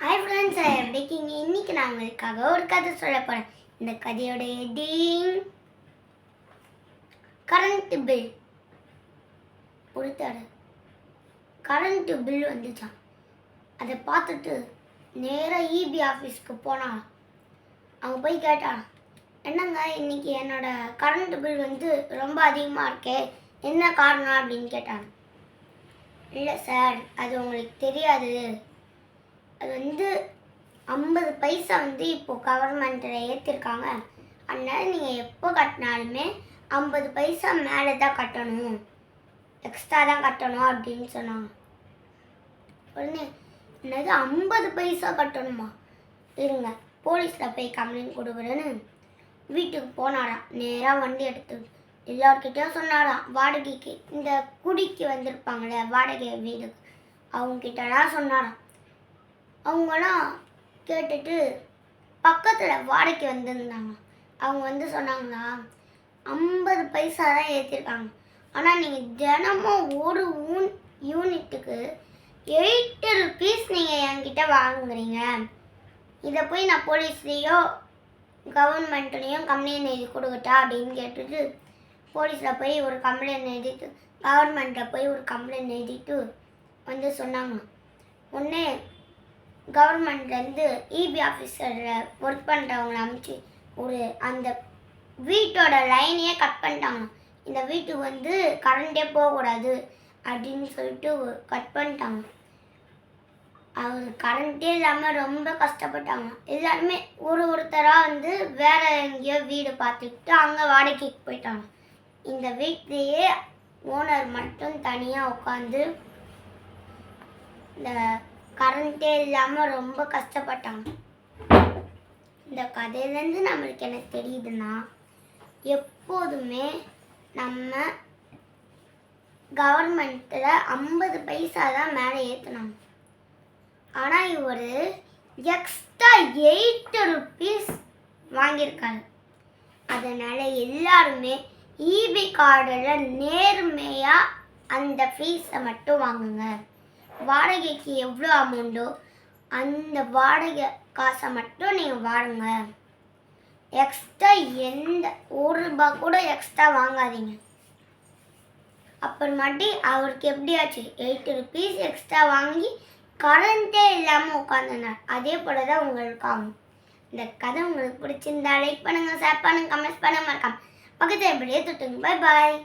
Hi friends எப்படி இருக்கீங்க இன்னைக்கு நான் உங்களுக்காக ஒரு கதை சொல்ல போகிறேன் இந்த கதையோட டீங் கரண்ட் பில் பொறுத்தாரு கரண்ட் பில் வந்துச்சான் அதை பார்த்துட்டு நேராக இபி ஆஃபீஸ்க்கு போனான் அவங்க போய் கேட்டான் என்னங்க இன்னைக்கு என்னோட கரண்ட் பில் வந்து ரொம்ப அதிகமாக இருக்கே. என்ன காரணம்? அப்படின்னு கேட்டான். இல்லை சார் அது உங்களுக்கு தெரியாது. அது வந்து ஐம்பது பைசா வந்து இப்போ கவர்மெண்ட்டில் ஏற்றிருக்காங்க அதனால் நீங்கள் எப்போ கட்டினாலுமே ஐம்பது பைசா மேலே தான் கட்டணும். எக்ஸ்ட்ரா தான் கட்டணும் அப்படின்னு சொன்னாங்க. உடனே என்னது ஐம்பது பைசா கட்டணுமா? இருங்க போலீஸில் போய் கம்ப்ளைண்ட் கொடுக்குறேன்னு வீட்டுக்கு போனாராம். நேராக வண்டி எடுத்து எல்லார்கிட்டயும் சொன்னாராம். வாடகைக்கு இந்த குடிக்கு வந்திருப்பாங்களே வாடகை வீடு. அவங்கக்கிட்டலாம் சொன்னாராம். அவங்களாம் கேட்டுட்டு பக்கத்தில் வாடகைக்கு வந்திருந்தாங்க. அவங்க வந்து சொன்னாங்களா ஐம்பது பைசா தான் ஏற்றிருக்காங்க ஆனால் நீங்கள் தினமும் ஒரு ஊன் யூனிட்டுக்கு எயிட்டு ருபீஸ் நீங்கள் என்கிட்ட வாங்குறீங்க. இதை போய் நான் போலீஸ்லேயோ கவர்மெண்ட்லேயும் கம்ப்ளைண்ட் எழுதி கொடுக்கட்டா அப்படின்னு கேட்டுட்டு போலீஸில் போய் ஒரு கம்ப்ளைண்ட் எழுதிட்டு கவர்மெண்ட்டில் போய் ஒரு கம்ப்ளைண்ட் எழுதிட்டு வந்து சொன்னாங்க. உடனே கவர்மெண்ட்லேருந்து இபி ஆஃபீஸரில் ஒர்க் பண்ணுறவங்கள அனுப்பிச்சு ஒரு அந்த வீட்டோட லைனையே கட் பண்ணிட்டாங்க இந்த வீட்டுக்கு வந்து கரண்டே போகக்கூடாது அப்படின்னு சொல்லிட்டு கட் பண்ணிட்டாங்க அவர் கரண்ட்டே இல்லாமல் ரொம்ப கஷ்டப்பட்டாங்க எல்லாருமே ஒரு ஒருத்தராக வந்து வேற எங்கேயோ வீடு பார்த்துக்கிட்டு அங்கே வாடகைக்கு போயிட்டாங்க இந்த வீட்லேயே ஓனர் மட்டும் தனியாக உட்காந்து இந்த கரண்ட்டே இல்லாமல் ரொம்ப கஷ்டப்பட்டாங்க. இந்த கதையிலேருந்து நம்மளுக்கு என்ன தெரியுதுன்னா எப்போதுமே நம்ம கவர்மெண்ட்டில் ஐம்பது பைசா தான் மேலே ஏற்றினாங்க ஆனால் இவர் எக்ஸ்ட்ரா எயிட் ருபீஸ் வாங்கியிருக்காரு. அதனால் எல்லாருமே இபி கார்டில் நேர்மையாக அந்த ஃபீஸை மட்டும் வாங்குங்க. வாடகைக்கு எவ்வளோ அமௌண்ட்டோ அந்த வாடகை காசை மட்டும் நீங்கள் வாடுங்க எக்ஸ்ட்ரா எந்த ஒரு ரூபா கூட எக்ஸ்ட்ரா வாங்காதீங்க. அப்புறமாட்டி அவருக்கு எப்படி ஆச்சு? எயிட் ருபீஸ் எக்ஸ்ட்ரா வாங்கி கரண்ட்டே இல்லாமல் உட்காந்துனார் அதே போல தான் உங்களுக்கு ஆகும். இந்த கதை உங்களுக்கு பிடிச்சிருந்தா லைக் பண்ணுங்கள் ஷேர் பண்ணுங்கள் கமெண்ட்ஸ் பண்ண மறக்காம. பக்கத்தில் எப்படியே தொட்டுங்க பை பாய்